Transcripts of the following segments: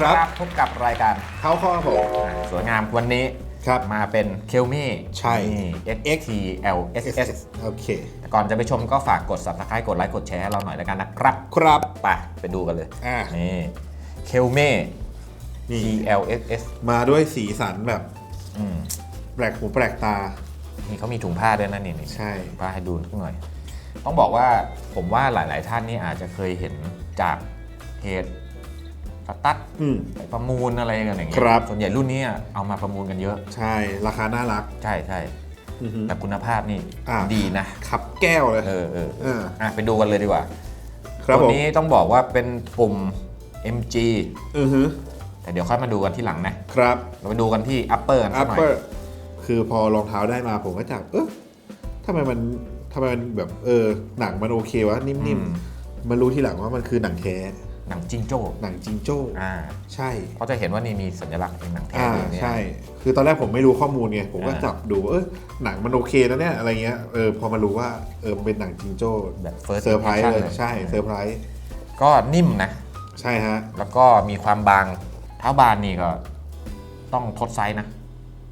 สวัสดีครับ พบกับรายการเข้าข้อครับผมอ่าสวยงามวันนี้ครับมาเป็นเคลมี่ใช่ XTL SS โอเคแต่ก่อนจะไปชมก็ฝากกด subscribe กดไลค์กดแชร์ให้เราหน่อยแล้วกันนะครับ ครับไปไปดูกันเลยอ่านี่เคลมี่นี่ TLSS มาด้วยสีสันแบบอืมแปลกหูแปลกตา นี่เขามีถุงผ้าด้วยนะนี่นี่ใช่ ถุงผ้าให้ดูนิดหน่อย ต้องบอกว่าผมว่าหลาย ๆ ท่านนี่อาจจะเคยเห็นจากเพจ สตั๊ดอืม ไปประมูลอะไรกันอย่างเงี้ครับ ส่วนใหญ่รุ่นนี้เอามาประมูลกันเยอะ ใช่ราคาน่ารักใช่ใช่อือฮึ แต่คุณภาพนี่อ่า ดีนะ ขับแก้วเลยเออเออเอออะไปดูกันเลยดีกว่าครับตัวผมนี้ต้องบอกว่าเป็นปุ่ม MG อือฮึแต่เดี๋ยวค่อยมาดูกันที่หลังนะ ครับ เราไปดูกันที่ upper กันสักหน่อย upper คือพอรองเท้าได้มาผมก็จับเออทำไมมันทำไมมันแบบเออหนังมันโอเควะนิ่มอืม ๆมารู้ทีหลังว่ามันคือหนังแท้ หนังจิงโจ้หนังจิงโจ้อ่าใช่เขาจะเห็นว่านี่มีสัญลักษณ์เป็นหนังแท้อ่าอยู่เนี่ยใช่ คือตอนแรกผมไม่รู้ข้อมูลไงผมก็อ่าจับดูเออหนังมันโอเคนะเนี่ยอะไรเงี้ยเออพอมารู้ว่าเออมันเป็นหนังจิงโจ้แบบ first เซอร์ไพรส์ impression เลยใช่เซอร์ไพรส์ก็นิ่มนะใช่ฮะแล้วก็มีความบางเท้าบานนี่ก็ต้องทดไซส์นะ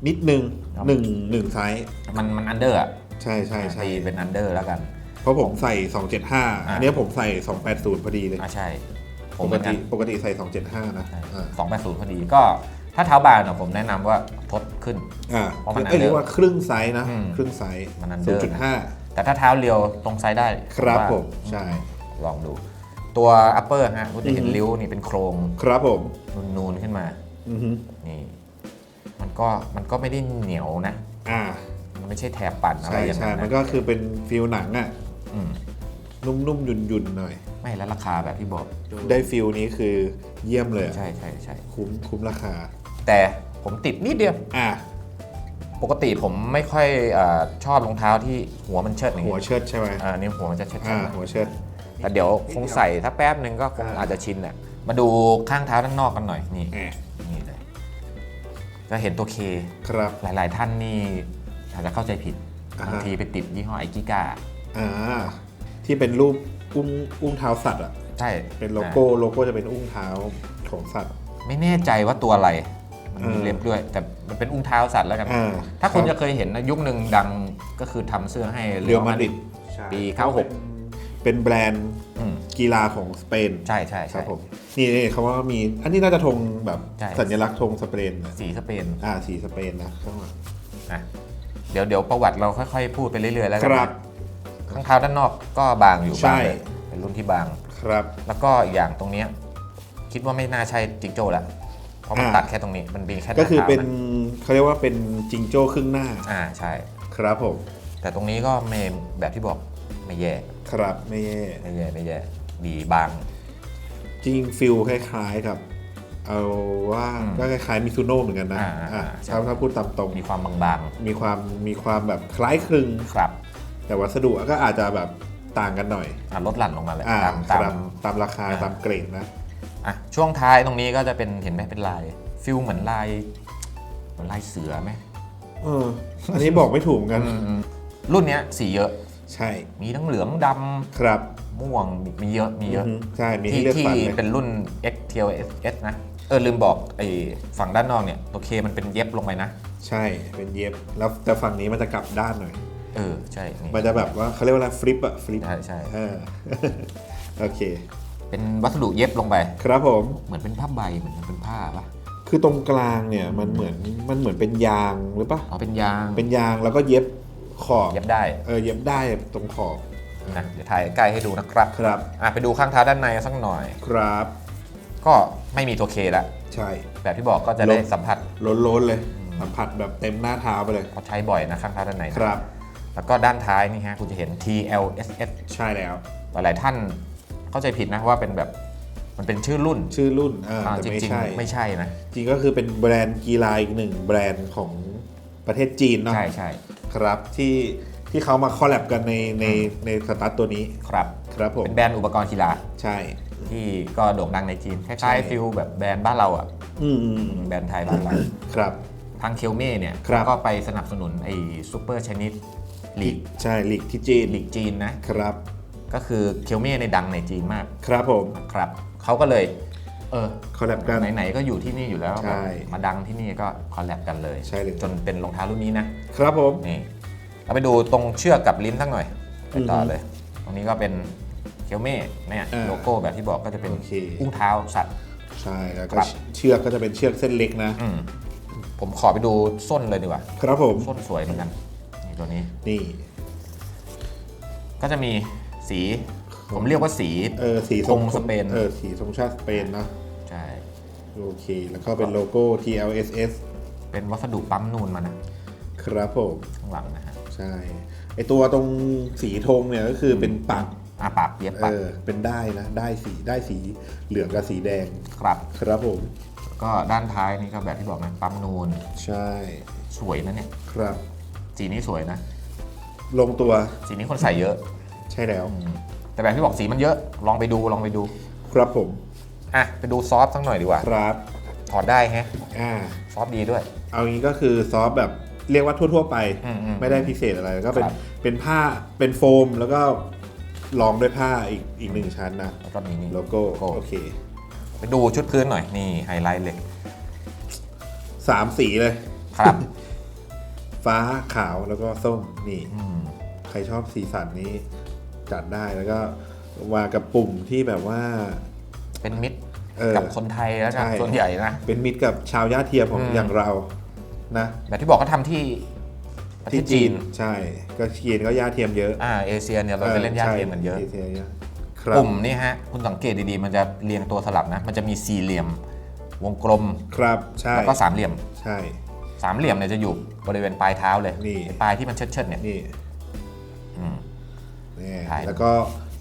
นิดนึงครับหนึ่งหนึ่งไซส์มันมันอันเดอร์อะใช่ใช่ใช่ตีเป็นอันเดอร์แล้วกัน เพราะผมใส่ 275อ่าอันเนี้ยผมใส่ 280 พอดีเลยอ่าใช่ ผปมกเป็นติกันปกติใส่275นะอ่าสองแปดศูนย์พอดีก็ถ้าเท้าบานเนี่ยผมแนะนำว่าทดขึ้น อ่าเพราะมันเอ้ย under เรียกว่าครึ่งไซส์นะอืมครึ่งไซส์มัน under 0.5 แต่ถ้าเท้าเรียวตรงไซส์ได้ครับว่าผมใช่ ลองดู ตัว upper ฮะคุณจะเห็นอือฮึ ริ้วนี่เป็นโครงครับผมนูนๆขึ้นมา อือฮึนี่มันก็มันก็ไม่ได้เหนียวนะ อ่ามันไม่ใช่แถบปั่นอะไรใช่อย่างใช่นั้นมันนะก็คือเป็นฟิลหนังอะ อืมนุ่มๆยุ่นๆหน่อย ไม่แล้วราคาแบบที่บอก ได้ฟิลนี้คือเยี่ยมเลยอะใช่ใช่ใช่คุ้มคุ้มราคา แต่ผมติดนิดเดียว อะปกติผมไม่ค่อยเออชอบรองเท้าที่หัวมันเชิดอย่างหัวนี้เชิดใช่ไหมอ่านี่หัวมันจะเชิดๆอ่าหน่อย หัวเชิด แต่เดี๋ยวคงใส่ถ้าแป๊บนึงก็คงอ่า อาจจะชินแหละมาดูข้างเท้าด้านนอกกันหน่อยนี่แหมนี่เลยจะเห็นตัวเคครับ หลาย ๆ ท่านนี่อาจจะเข้าใจผิดอ่าฮะ บางทีไปติดยี่ห้อไอกิกาอ่าที่เป็นรูป อุ้งอุ้งเท้าสัตว์อะใช่เป็นโลโก้โลโก้จะเป็นอุ้งเท้าของสัตว์ ไม่แน่ใจว่าตัวอะไร มันมีเออเล็บด้วย แต่มันเป็นอุ้งเท้าสัตว์แล้วกันอ่าถ้าคุณรัจะบเคยเห็นนะยุคหนึ่งดังก็คือทำเสื้อให้เรียวมาดริดปีใช่96เป็นแบรนด์อืมกีฬาของสเปน ใช่ใช่ครัใช่บผมนี่นี่เขาว่ามีอันนี้น่าจะธงแบบใช่สัญลักษณ์ธงสเปนนะสีสเปนอ่าสีสเปนนะข้างหลังนะเดี๋ยวเดี๋ยวประวัติเราค่อยๆ พูดไปเรื่อยๆแล้วกัครับ ข้างเท้าด้านนอกก็บางอยู่ใช่บางเลยเป็นรุ่นที่บางครับ แล้วก็อีกอย่างตรงเนี้ยคิดว่าไม่น่าใช่จิงโจ้แล้วเพราะมันอ่าตัดแค่ตรงนี้มันเป็นแค่ก็คือเป็นหาเขาเรียกว่าเป็นจิงโจ้ครึ่งหน้าท้านะอ่าใช่ครับผม แต่ตรงนี้ก็ไม่แบบที่บอกไม่แย่ ครับไม่แย่ไม่แย่ไม่แย่ดีบาง จริงฟิลคล้ายๆกับเอาว่าอืมก็คล้ายๆมิซูโน่เหมือนกันนะอ่าอ่าอะใช่ถ้าถ้าพูดตามตรง มีความบางมีความมีความแบบคล้ายคลึงๆครับ แต่วัสดุก็อาจจะแบบต่างกันหน่อยอะลดหลั่นลงมาเลยอ่าตามคตามรับตามราคาอ่า ตามเกรดนะ อะช่วงท้ายตรงนี้ก็จะเป็นเห็นไหมเป็นลายฟิลเหมือนลายเหมือนลายเสือไหมเออ อันนี้บอกไม่ถูกเหมือนกัน อืมรุ่นเนี้ยสีเยอะใช่มีทั้งเหลืองดำครับม่วงมีมีเยอะมีเยอะ อือฮึใช่ มีที่ให้เลือกที่ฟันเลย เป็นรุ่น XTLS นะ เออลืมบอกไอ้ฝั่งด้านนอกเนี่ยตัวเคมันเป็นเย็บลงไปนะ ใช่ เป็นเย็บ แล้วแต่ฝั่งนี้มันจะกลับด้านหน่อย เออใช่นี่มันจะแบบว่าเขาเรียกว่าอะไรฟลิปอะฟลิปใช่ใช่เออโอเค เป็นวัสดุเย็บลงไป ครับผม เหมือนเป็นผ้าใบเหมือนเป็นผ้าปะคือตรงกลางเนี่ยมันเหมือนมันเหมือนเป็นยางหรือปะอ๋อเป็นยาง เป็นยางแล้วก็เย็บขอบเย็บได้เออเย็บได้ตรงขอบนะเดี๋ยวถ่ายใกล้ให้ดูนะครับครับอะไปดูข้างเท้าด้านในสักหน่อยครับ ก็ไม่มีตัวเคแล้วใช่ แบบที่บอกก็จะได้ลบสัมผัสล้นๆเลยสัมผัสแบบเต็มหน้าเท้าไปเลยเพราะใช้บ่อยนะข้างเท้าด้านในนะครับ แล้วก็ด้านท้ายนี่ฮะคุณจะเห็น TLSS ใช่แล้ว หลายๆท่านเข้าใจผิดนะว่าเป็นแบบมันเป็นชื่อรุ่นชื่อรุ่นอ่าอ่าแต่จไม่ริงใช่ ๆ ไม่ใช่นะ จริงก็คือเป็นแบรนด์กีฬาอีกหนึ่งแบรนด์ของประเทศจีนเนาะใช่ใช่ครับที่ที่เขามาคอลแลบกันในในในสตาร์ทตัวนี้ครับ ครับผมเป็นแบรนด์อุปกรณ์กีฬาใช่ ที่ก็โด่งดังในจีนคใช่ ล้ายๆฟิลแบบแบรนด์บ้านเราอะอืมอืมอืมแบรนด์ไทยบ้านเรา ครับ ทางเคลเม่เนี่ยครับ ก็ไปสนับสนุนไอ้ซูเปอร์ชนิด ลีกใช่ลีกที่จีนลีกจีนนะครับ ก็คือเคลเม่ในดังในจีนมาก ครับผมนะครับเขาก็เลยเออคอลแลบกันไหนๆก็อยู่ที่นี่อยู่แล้วใช่มาดังที่นี่ก็คอลแลบกันเลยใช่เลยจนเป็นรองเท้ารุ่นนี้นะครับผมนี่เราไปดูตรงเชือกกับลิ้นสักหน่อยไปต่ออือฮึเลย ตรงนี้ก็เป็นเคียวเม่เนี่ยอ่าโลโก้แบบที่บอกก็จะเป็นโอเคอุ้งเท้าสัตว์ใช่แล้วก็ครับเชือกก็จะเป็นเชือกเส้นเล็กนะอืมผมขอไปดูส้นเลยดีกว่า ครับผมส้นสวยเหมือนกันนี่ ตัวนี้ นี่ ก็จะมีสี ผมเรียกว่าสีเออสีธงสเปนเออสีธงชาติสเปนนะใช่โอเค แล้วก็เป็นโลโก้ TLSS เป็นวัสดุปั๊มนูนมานะครับผมข้างหลังนะฮะใช่ไอตัวตรงสีธงเนี่ยก็คือเป็นปักอ่าปากเย็บเอปากอเป็นได้นะได้สีได้สีเหลืองกับสีแดงครับครับผม ก็ด้านท้ายนี่ก็แบบที่บอกนะปั๊มนูน ใช่ สวยนะเนี่ยครับ สีนี้สวยนะ ลงตัวสีนี้คนใส่เยอะ ใช่แล้วอืมแต่แบบที่บอกสีมันเยอะ ลองไปดูลองไปดู ครับผม อะ ไปดูซอฟต์สักหน่อยดีกว่า ครับ ถอดได้แฮะอ่า ซอฟต์ดีด้วย เอางี้ก็คือซอฟต์แบบเรียกว่าทั่ว ๆ ไป อืมอืมไม่ได้พิเศษอะไรแล้วก็เป็นครับ เป็นผ้าเป็นโฟมแล้วก็รองด้วยผ้าอีกอีกหนึ่งชั้นนะแล้วก็มีนี่โลโก้โลโก้โอเคไปดูชุดพื้นหน่อยนี่ไฮไลท์เลยสามสีเลย ครับ ฟ้าขาวแล้วก็ส้มนี่ อืม ใครชอบสีสันนี้จัดได้แล้วก็มากับปุ่มที่แบบว่า เป็นมิตรเออกับคนไทยแล้วกันใช่ ส่วนใหญ่นะ เป็นมิตรกับชาวญาติเทียมของอืม อย่างเรานะแบบที่บอกเขาทำที่ประเทศจีน ใช่ ก็จีนก็ญาติเทียมเยอะอ่าเอเชียเนี่ยเราจะเล่นญาติเทียมกันเยอะใช่เยอะครับปุ่มนี่ฮะ คุณสังเกตดีๆ มันจะเรียงตัวสลับนะ มันจะมีสี่เหลี่ยม วงกลม ครับใช่แล้วก็สามเหลี่ยม ใช่ สามเหลี่ยมเนี่ยจะอยู่บริเวณปลายเท้าเลยนี่ปลายที่มันเชิดๆเนี่ยนี่อืม นี่ใช่แล้วก็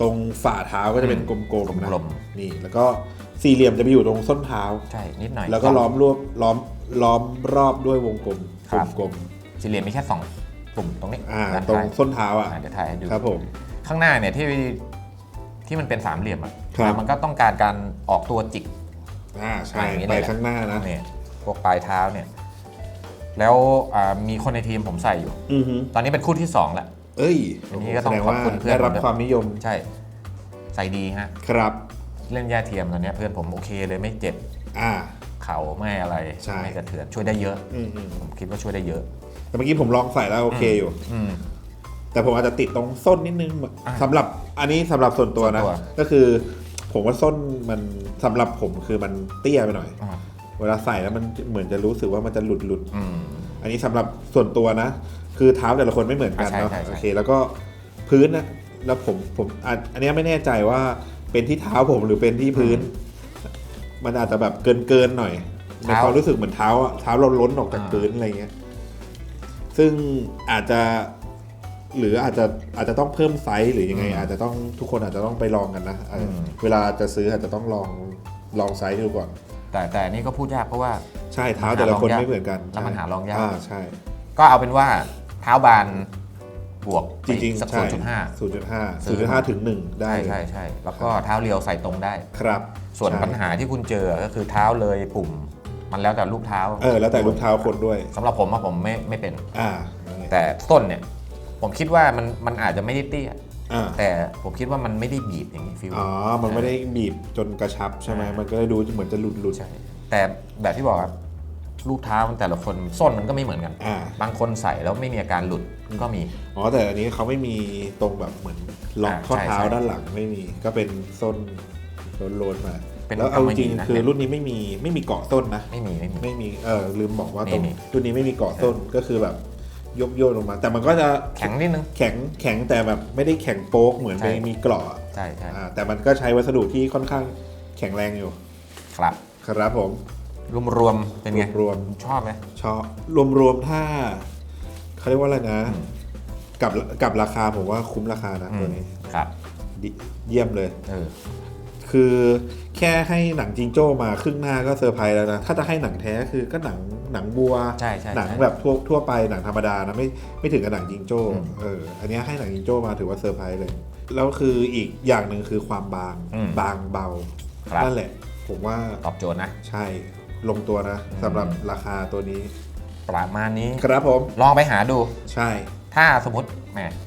ตรงฝ่าเท้าก็จะเป็นกลมๆนะกลม นี่ แล้วก็สี่เหลี่ยมจะไปอยู่ตรงส้นเท้า ใช่นิดหน่อย แล้วก็ล้อมรอบล้อมล้อมรอบด้วยวงกลมครับกลมสี่เหลี่ยมมีแค่สองปุ่มตรงนี้ๆอ่า ด้านตรงท้ายส้นเท้าอะ อ่าเดี๋ยวถ่ายให้ดู ครับผม ข้างหน้าเนี่ยที่ที่มันเป็นสามเหลี่ยมอะครับ มันก็ต้องการการออกตัวจิกอ่าใช่ อย่างนี้ไปเลยแหละข้างหน้านะ เนี่ยพวกปลายเท้าเนี่ย แล้วอ่ามีคนในทีมผมใส่อยู่ อือฮึตอนนี้เป็นคู่ที่สองแล้ว เอ้ยอันนี้ก็ต้องแสดขอบคุณเพื่อนได้รับผมด้วยความนิยมใช่ ใส่ดีฮะ ครับ เล่นย่าเทียมตอนเนี้ยเพื่อนผมโอเคเลยไม่เจ็บอ่า เข่าไม่อะไรใช่ ไม่กระเทือนช่วยได้เยอะ อืมอืมผมคิดว่าช่วยได้เยอะ แต่เมื่อกี้ผมลองใส่แล้วโอเคอยู่ อืม แต่ผมอาจจะติดตรงส้นนิดนึงอ่าสำหรับอันนี้สำหรับส่วนตัวนะ ส่วนตัว ก็คือ ผมว่าส้นมันสำหรับผมคือมันเตี้ยไปหน่อย อ่า เวลาใส่แล้วมันเหมือนจะรู้สึกว่ามันจะหลุดหลุดอืม อันนี้สำหรับส่วนตัวนะ คือเท้าแต่ละคนไม่เหมือนกันอ่าใช่เนาะใช่ใช่ โอเค แล้วก็พื้นนะแล้วผมผมอันอันเนี้ยไม่แน่ใจว่าเป็นที่เท้าผมหรือเป็นที่พื้น มันอาจจะแบบเกินเกินๆหน่อยในความรู้สึกเหมือนเท้าอะเท้าเราล้นออกจากพื้นอะไรเงี้ย ซึ่งอาจจะ หรืออาจจะอาจจะต้องเพิ่มไซส์หรือยังไง อาจจะต้องทุกคนอาจจะต้องไปลองกันนะเอออเวลาจะซื้ออาจจะต้องลองลองไซส์ดูก่อน แต่แต่นี่ก็พูดยากเพราะว่า ใช่เท้าแต่ละคนหาลองยากไม่เหมือนกันแล้วมันหาลองยาก อ่าใช่ ก็เอาเป็นว่าเท้าบานบวกจริงสักๆศูใช่นย์จุดห้าศูนย์จุดห้าซื้ศูนอย์จุดห้าถึงหนึ่งได้ใช่เลยใช่ใช่แล้วก็เท้าเรียวใส่ตรงได้ ครับ ส่วนใช่ปัญหาที่คุณเจอก็คือเท้าเลยปุ่ม มันแล้วแต่ลูกเท้าเออแล้วแต่ลูกเท้าคนด้วยสำหรับผมอะผมไม่ไม่เป็น อ่านั่นไงแต่ส้นเนี่ย ผมคิดว่ามันมันอาจจะไม่ได้เตี้ย อ่า แต่ผมคิดว่ามันไม่ได้บีบอย่างนี้ฟิล อ๋อ มันไม่ได้บีบจนกระชับใช่ไหมอ่ามัมันก็เลยดูเหมือนจะหลุดหลุด ใช่ แต่แบบที่บอกครับลูกเท้าแต่ละคนส้นมันก็ไม่เหมือนกัน อ่า บางคนใส่แล้วไม่มีอาการหลุดก็มี อ๋อ แต่อันนี้เขาไม่มีตรงแบบเหมือนล็อกอ่าข้อใช่เท้าใช่ด้านหลังไม่มี ก็เป็นส้นโลนๆมา เป็นแล้วเอาจริงกำมะหยี่นะ คือรุ่นนี้ไม่มีไม่มีเกาะส้นนะ ไม่มีไม่มี ไม่มี เออลืมบอกว่าตรงไม่มีรุ่นนี้ไม่มีเกาะส้น ก็คือแบบ ยกโยนลงมา แต่มันก็จะแข็งนิดนึง แข็งแข็งแต่แบบไม่ได้แข็งโป๊กเหมือนใช่ไม่มีเกราะใช่ใช่อ่าแต่มันก็ใช้วัสดุที่ค่อนข้างแข็งแรงอยู่ ครับ ครับผม รวมๆเป็นไงรวม ชอบไหม ชอบรวมๆถ้าเขาเรียกว่าอะไรนะ กับกับราคาผมว่าคุ้มราคานะตัวนี้ครับ ดิเยี่ยมเลย เออ คือ แค่ให้หนังจิงโจ้มาครึ่งหน้าก็เซอร์ไพรส์แล้วนะ ถ้าจะให้หนังแท้คือก็หนังหนังบัว ใช่ใช่หนังใช่แบบทั่วทั่วไปหนังธรรมดานะไม่ไม่ถึงกับหนังจิงโจ้อืมเอออันเนี้ยให้หนังจิงโจ้มาถือว่าเซอร์ไพรส์เลยแล้วคืออีกอย่างหนึ่งคือความบางอืมบางเบาครับนั่นแหละ ผมว่าตอบโจทย์นะ ใช่ลงตัวนะอืมสำหรับราคาตัวนี้ ประมาณนี้ ครับผม ลองไปหาดู ใช่ ถ้าสมมติแหมผม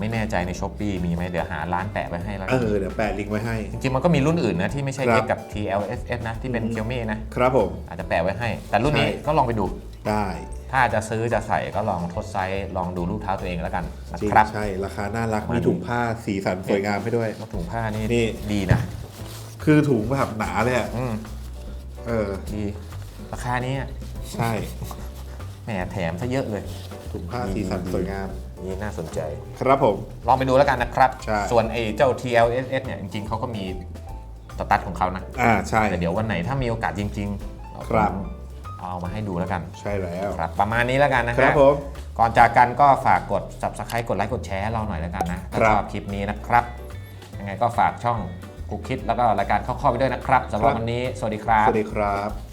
ไม่แน่ใจในช้อปปีมีไหมเดี๋ยวหาร้านแปะไว้ให้แล้วเอกันอเดี๋ยวแปะลิงก์ไว้ให้ จริงๆมันก็มีรุ่นอื่นนะที่ไม่ใช่ครับ X กับ TLSS นะที่เป็นอืม Xiaomi นะครับผม อาจจะแปะไว้ให้ แต่รุ่นนี้ใช่ ก็ลองไปดู ได้ถ้าจะซื้อจะใส่ก็ลองทดไซส์ลองดูรูปเท้าตัวเองแล้วกันนะจริงครับ ใช่ราคาน่ารักมามีมีถุงผ้าสีสันสวยงามให้ด้วย แล้วถุงผ้านี่นี่ ดีนะคือถุงแบบหนาเลยอะอืมเออ ดีราคานี้ใช่ แหมแถมซะเยอะเลย ถุงผ้าสีสันสวยงาม นี่น่าสนใจ ครับผม ลองไปดูแล้วกันนะครับ ใช่ ส่วนไอ้เจ้า TLSS เนี่ยจริงๆเขาก็มีสตัดของเขานะ อ่าใช่ แต่เดี๋ยววันไหนถ้ามีโอกาสจริงๆเอาครับ เอามาให้ดูแล้วกัน ใช่แล้ว ครับประมาณนี้แล้วกันนะครัฮะบผมก่อนจากกันก็ฝากกด subscribe กดไลค์กดแชร์ให้เราหน่อยแล้วกันนะถ้าครัชบอบคลิปนี้นะครับ ยังไงก็ฝากช่องกุ๊กคิดแล้วก็รายการเข้าๆไปด้วยนะครับสำหรับครับวันนี้สวัสดีครับสวัสดีครับ